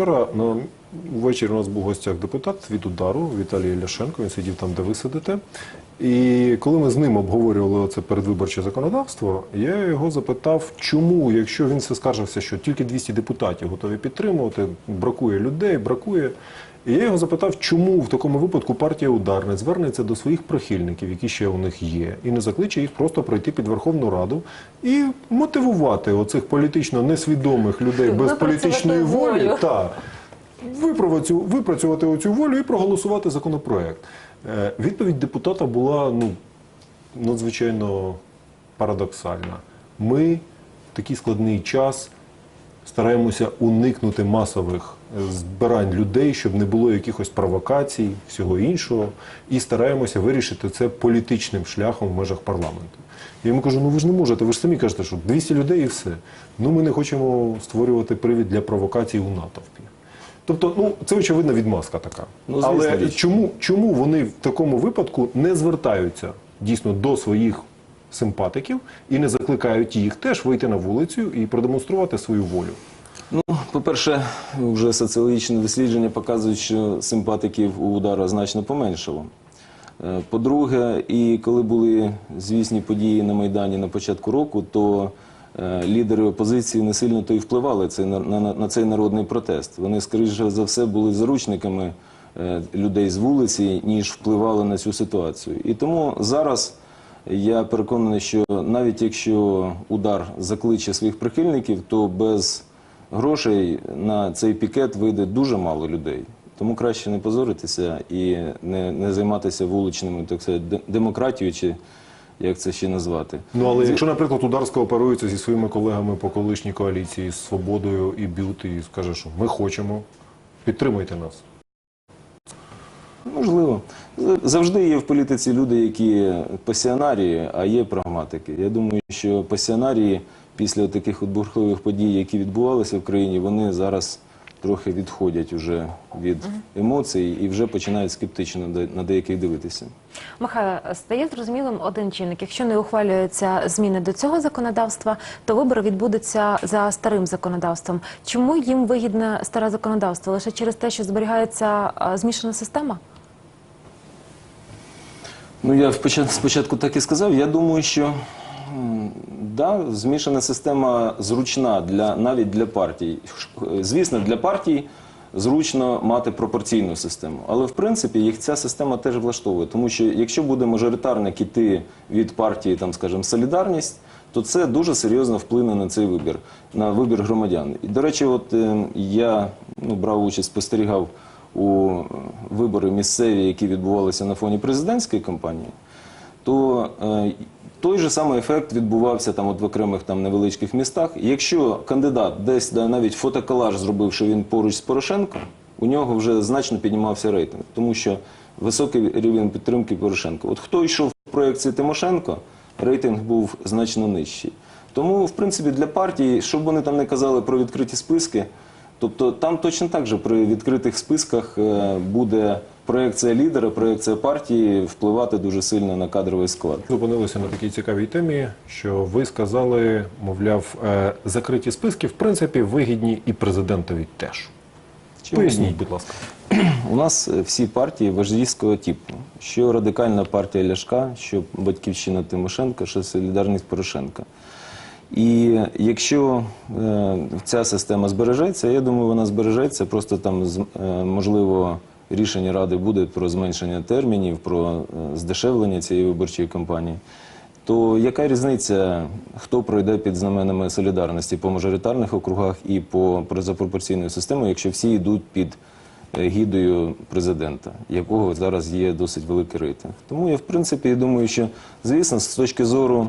Вчора на ввечері у нас був гостях депутат від удару Віталій Ляшенко. Він сидів там, де ви сидите. І коли ми з ним обговорювали це передвиборче законодавство, я його запитав, чому, якщо він все скаржився, що тільки 200 депутатів готові підтримувати, бракує людей, бракує. І я його запитав, чому в такому випадку партія удар не звернеться до своїх прихильників, які ще у них є, і не закличе їх просто пройти під Верховну Раду і мотивувати оцих політично несвідомих людей без політичної волі та випрацю, випрацювати оцю волю і проголосувати законопроект. Е, Відповідь депутата була ну, надзвичайно парадоксальна. Ми в такий складний час стараємося уникнути масових збирань людей, щоб не було якихось провокацій, всього іншого, і стараємося вирішити це політичним шляхом в межах парламенту. Я йому кажу: ну ви ж не можете, ви ж самі кажете, що 200 людей і все. Ну ми не хочемо створювати привід для провокацій у натовпі. Тобто, ну це очевидна відмазка така. Ну, звісно, Але річ. чому, чому вони в такому випадку не звертаються дійсно до своїх симпатиків і не закликають їх теж вийти на вулицю і продемонструвати свою волю? Ну, по-перше, вже соціологічні дослідження показують, що симпатиків у удара значно поменшало. Е, По-друге, і коли були звісні події на Майдані на початку року, то е, лідери опозиції не сильно то й впливали на цей народний протест. Вони, скоріше за все, були заручниками е, людей з вулиці, ніж впливали на цю ситуацію. І тому зараз я переконаний, що навіть якщо удар закличе своїх прихильників, то без грошей на цей пікет вийде дуже мало людей. Тому краще не позоритися і не, не займатися вуличними так сказати, демократією, чи як це ще назвати. Ну але якщо, наприклад, Ударська оперується зі своїми колегами по колишній коаліції з свободою і б'ют, і скаже, що ми хочемо, підтримуйте нас. Можливо. Завжди є в політиці люди, які пасіонарії, а є прагматики. Я думаю, що пасіонарії після таких от бурхливих подій, які відбувалися в країні, вони зараз трохи відходять уже від емоцій і вже починають скептично на де- на деяких дивитися. Михайло, стає зрозумілим один чинник. Якщо не ухвалюються зміни до цього законодавства, то вибори відбудуться за старим законодавством. Чому їм вигідне старе законодавство? Лише через те, що зберігається а, змішана система? Ну, я впочат- спочатку так і сказав. Я думаю, що да, змішана система зручна для навіть для партій. Звісно, для партій зручно мати пропорційну систему. Але в принципі їх ця система теж влаштовує. Тому що якщо буде мажоритарник іти від партії, там, скажімо, солідарність. То це дуже серйозно вплине на цей вибір, на вибір громадян. І, до речі, от е, я ну, брав участь, спостерігав у вибори місцеві, які відбувалися на фоні президентської кампанії, то е, той же самий ефект відбувався там от в окремих там невеличких містах. Якщо кандидат десь да, навіть фотоколаж зробив, що він поруч з Порошенком, у нього вже значно піднімався рейтинг, тому що високий рівень підтримки Порошенка. От хто йшов в проєкції Тимошенко, рейтинг був значно нижчий. Тому, в принципі, для партії, що б вони там не казали про відкриті списки, Тобто там точно так же при відкритих списках е, буде проекція лідера, проекція партії впливати дуже сильно на кадровий склад. Зупинилися на такій цікавій темі, що ви сказали, мовляв, е, закриті списки в принципі вигідні і президентові теж. Чому Поясніть, будь ласка. У нас е, всі партії вождійського типу. Що радикальна партія Ляшка, що батьківщина Тимошенка, що солідарність Порошенка. І якщо е, ця система збережеться, я думаю, вона збережеться. Просто там е, можливо рішення ради буде про зменшення термінів, про е, здешевлення цієї виборчої кампанії. То яка різниця, хто пройде під знаменами солідарності по мажоритарних округах і по за пропорційною системою, якщо всі йдуть під е, гідою президента, якого зараз є досить великий рейтинг. Тому я в принципі думаю, що звісно, з точки зору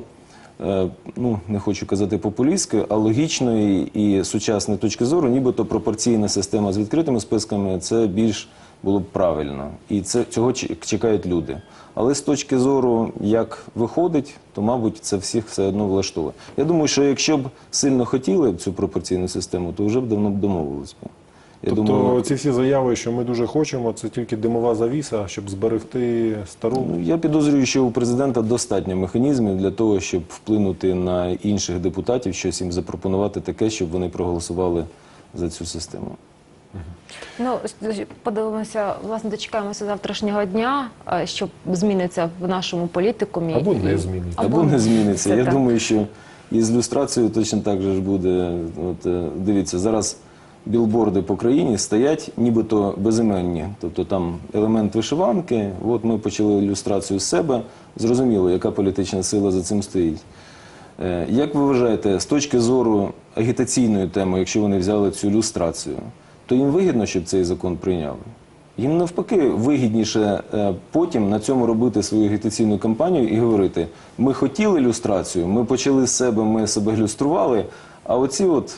ну не хочу казати популістської, а логічної і сучасної точки зору, нібито пропорційна система з відкритими списками це більш було б правильно, і це цього чекають люди. Але з точки зору, як виходить, то мабуть це всіх все одно влаштовує. Я думаю, що якщо б сильно хотіли цю пропорційну систему, то вже б давно б домовились. Я тобто думаю, ці всі заяви, що ми дуже хочемо, це тільки димова завіса, щоб зберегти стару. Ну, Я підозрюю, що у президента достатньо механізмів для того, щоб вплинути на інших депутатів, щось їм запропонувати таке, щоб вони проголосували за цю систему. Ну подивимося, власне, дочекаємося завтрашнього дня, що зміниться в нашому політикумі Або не зміниться. Або не зміниться. Я так. думаю, що і з люстрацією точно так же ж буде. От, е, дивіться, зараз білборди по країні стоять нібито безіменні. Тобто там елемент вишиванки. От ми почали ілюстрацію з себе. Зрозуміло, яка політична сила за цим стоїть. Е, Як ви вважаєте, з точки зору агітаційної теми, якщо вони взяли цю люстрацію, то їм вигідно, щоб цей закон прийняли? Їм навпаки вигідніше е, потім на цьому робити свою агітаційну кампанію і говорити: ми хотіли люстрацію, ми почали з себе, ми себе люстрували, а оці от.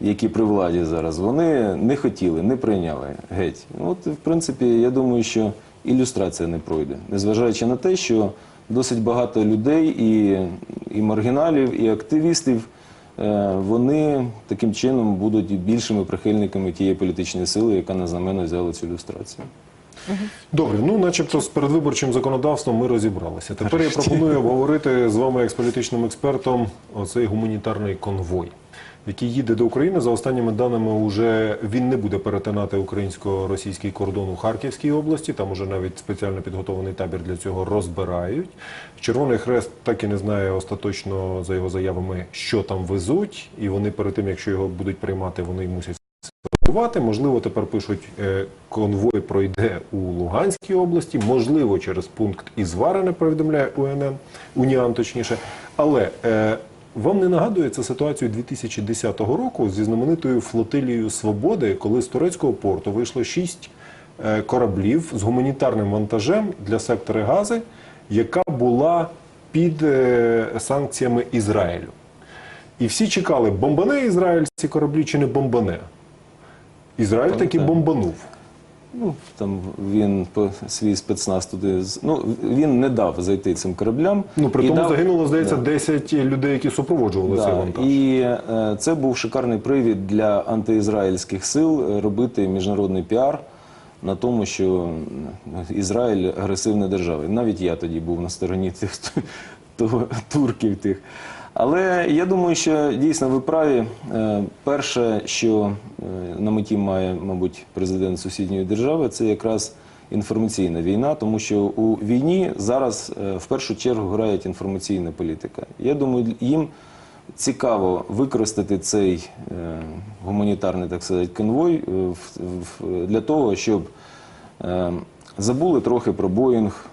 Які при владі зараз, вони не хотіли, не прийняли геть. От, в принципі, я думаю, що ілюстрація не пройде, незважаючи на те, що досить багато людей, і, і маргіналів, і активістів, е, вони таким чином будуть більшими прихильниками тієї політичної сили, яка на знамено взяла цю ілюстрацію. Добре, ну начебто з передвиборчим законодавством ми розібралися. Тепер я пропоную обговорити з вами, як з політичним експертом, оцей гуманітарний конвой, який їде до України. За останніми даними, уже він не буде перетинати українсько-російський кордон у Харківській області. Там уже навіть спеціально підготовлений табір для цього розбирають. Червоний Хрест так і не знає остаточно за його заявами, що там везуть, і вони перед тим, якщо його будуть приймати, вони мусять. Можливо, тепер пишуть, е, конвой пройде у Луганській області, можливо, через пункт Ізварене повідомляє УНН, УНІАН точніше. Але е, вам не нагадує це ситуацію 2010 року зі знаменитою флотилією Свободи, коли з турецького порту вийшло шість е, кораблів з гуманітарним вантажем для сектора Гази, яка була під е, санкціями Ізраїлю. І всі чекали, бомбане Ізраїль ці кораблі чи не бомбане. Ізраїль таки так. бомбанув. Ну, там він по свій спецназ туди. з- Ну, він не дав зайти цим кораблям. Ну, при І тому дав- загинуло, здається, Да. 10 людей, які супроводжували цей Да, вантаж. і е, це був шикарний привід для антиізраїльських сил е, робити міжнародний піар на тому, що м, Ізраїль агресивна держава. Навіть я тоді був на стороні тих того, турків тих. Але я думаю, що дійсно ви праві. Е, Перше, що е, на меті має, мабуть, президент сусідньої держави, це якраз інформаційна війна, тому що у війні зараз е, в першу чергу грає інформаційна політика. Я думаю, їм цікаво використати цей гуманітарний так сказати, конвой для того, щоб забули трохи про Боїнг.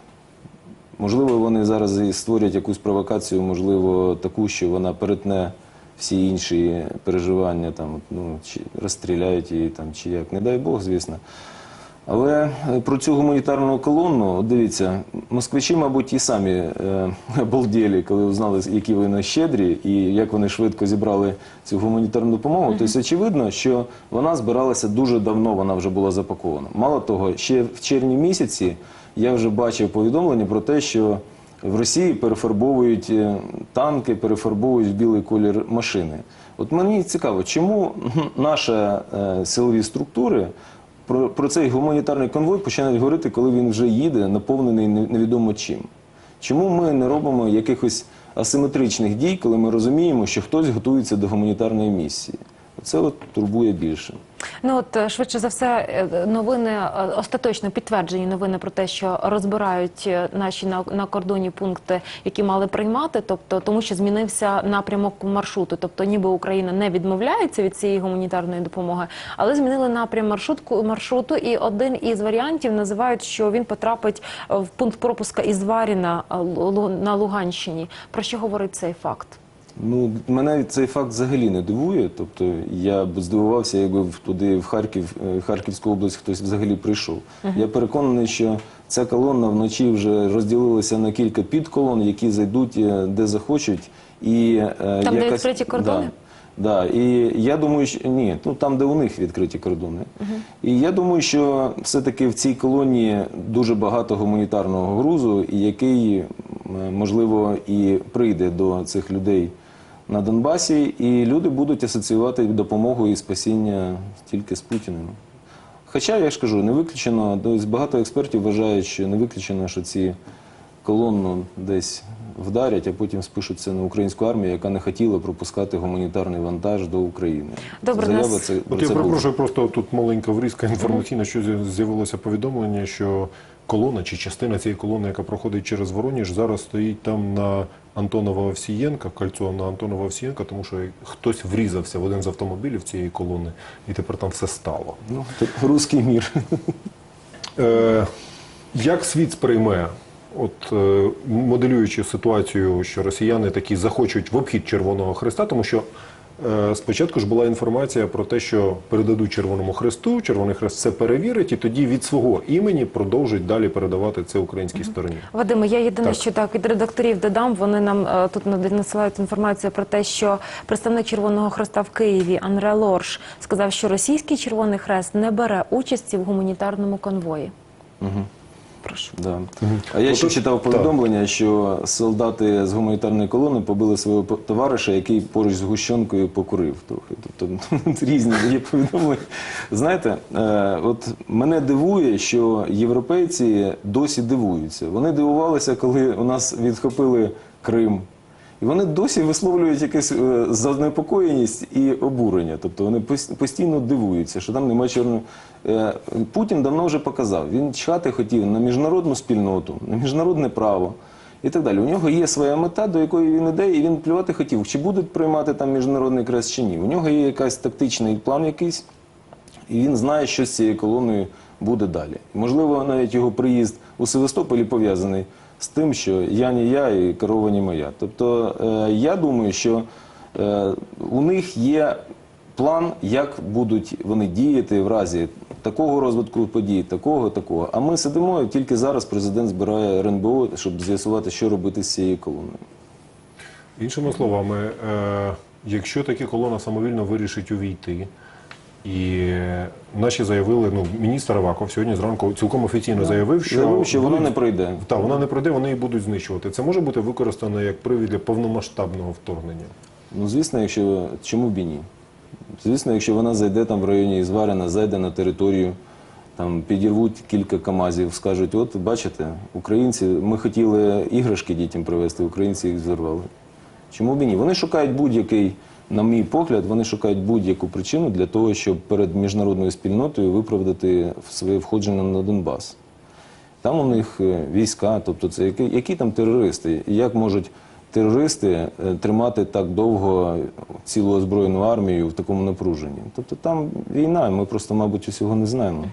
Можливо, вони зараз і створять якусь провокацію, можливо, таку, що вона перетне всі інші переживання, там, ну, чи розстріляють її, там, чи як, не дай Бог, звісно. Але е, про цю гуманітарну колонну, дивіться, москвичі, мабуть, і самі е, обалділи, коли узнали, які вони щедрі і як вони швидко зібрали цю гуманітарну допомогу. Тобто, очевидно, що вона збиралася дуже давно, вона вже була запакована. Мало того, ще в червні місяці я вже бачив повідомлення про те, що в Росії перефарбовують е, танки, перефарбовують в білий колір машини. От мені цікаво, чому наші е, силові структури про, про цей гуманітарний конвой починають говорити, коли він вже їде, наповнений невідомо чим. Чому ми не робимо якихось асиметричних дій, коли ми розуміємо, що хтось готується до гуманітарної місії? Це от турбує більше. Ну от е, швидше за все, е, новини е, остаточно підтверджені новини про те, що розбирають наші на, на кордоні пункти, які мали приймати, тобто тому, що змінився напрямок маршруту. Тобто, ніби Україна не відмовляється від цієї гуманітарної допомоги, але змінили напрям маршрутку маршруту. І один із варіантів називають, що він потрапить в пункт пропуска із Варіна на Луганщині. Про що говорить цей факт? Ну, мене цей факт взагалі не дивує. Тобто я б здивувався, якби в- туди, в Харків, е, Харківську область хтось взагалі прийшов. Я переконаний, що ця колона вночі вже розділилася на кілька підколон, які зайдуть е, де захочуть. І, е, Там, де відкриті кордони? Да, да. І я думаю, що ні, ну там, де у них відкриті кордони. І я думаю, що все-таки в цій колонії дуже багато гуманітарного грузу, який, можливо, і прийде до цих людей на Донбасі, і люди будуть асоціювати допомогу і спасіння тільки з Путіним. Хоча, я ж кажу, не виключено, багато експертів вважають, що не виключено, що ці колонну десь вдарять, а потім спишуться на українську армію, яка не хотіла пропускати гуманітарний вантаж до України. Добре, Заява нас- це, От це була. перепрошую, просто тут маленька врізка інформаційна, що з'явилося повідомлення, що колона чи частина цієї колони, яка проходить через Вороніж, зараз стоїть там на Антонова Овсієнка, кольцо на Антонова Овсієнка, тому що хтось врізався в один з автомобілів цієї колони, і тепер там все стало. Ну, руський мір. Е, як світ сприйме, от е, моделюючи ситуацію, що росіяни такі захочуть в обхід Червоного Христа, тому що спочатку ж була інформація про те, що передадуть Червоному Хресту, Червоний Хрест це перевірить, і тоді від свого імені продовжить далі передавати це українській стороні. Вадиме, я єдине, Так. що так від редакторів додам. Вони нам е, тут над- надсилають інформацію про те, що представник Червоного Хреста в Києві Анре Лорш сказав, що російський Червоний Хрест не бере участі в гуманітарному конвої. Прошу. Да. А я ще читав повідомлення, що солдати з гуманітарної колони побили свого товариша, який поруч з гущонкою покурив трохи. Тобто різні є повідомлення. Знаєте, е, от мене дивує, що європейці досі дивуються. Вони дивувалися, коли у нас відхопили Крим. І вони досі висловлюють якусь е, занепокоєність і обурення. Тобто вони пос- постійно дивуються, що там немає чорного. Е, Путін давно вже показав. Він чхати хотів на міжнародну спільноту, на міжнародне право і так далі. У нього є своя мета, до якої він іде, і він плювати хотів, чи будуть приймати там міжнародний крест чи ні. У нього є якийсь тактичний план якийсь, і він знає, що з цією колоною буде далі. Можливо, навіть його приїзд у Севастополі пов'язаний з тим, що я не я і корова не моя. Тобто е, я думаю, що е, у них є план, як будуть вони діяти в разі такого розвитку подій, такого, такого. А ми сидимо і тільки зараз президент збирає РНБО, щоб з'ясувати, що робити з цією колоною. Іншими словами, е, якщо таки колона самовільно вирішить увійти, і наші заявили, ну міністр Аваков сьогодні зранку цілком офіційно заявив, що, Заявив, що будуть- не пройде. Так, вона не пройде, вони її будуть знищувати. Це може бути використано як привід для повномасштабного вторгнення. Ну, звісно, якщо чому б і ні? Звісно, якщо вона зайде там в районі Ізварина, зайде на територію, там підірвуть кілька камазів, скажуть, от бачите, українці, ми хотіли іграшки дітям привезти, українці їх зірвали. Чому б і ні? Вони шукають будь-який, на мій погляд, вони шукають будь-яку причину для того, щоб перед міжнародною спільнотою виправдати своє входження на Донбас. Там у них е, війська, тобто це які, які там терористи, і як можуть терористи е, тримати так довго цілу озброєну армію в такому напруженні? Тобто там війна, ми просто, мабуть, усього не знаємо.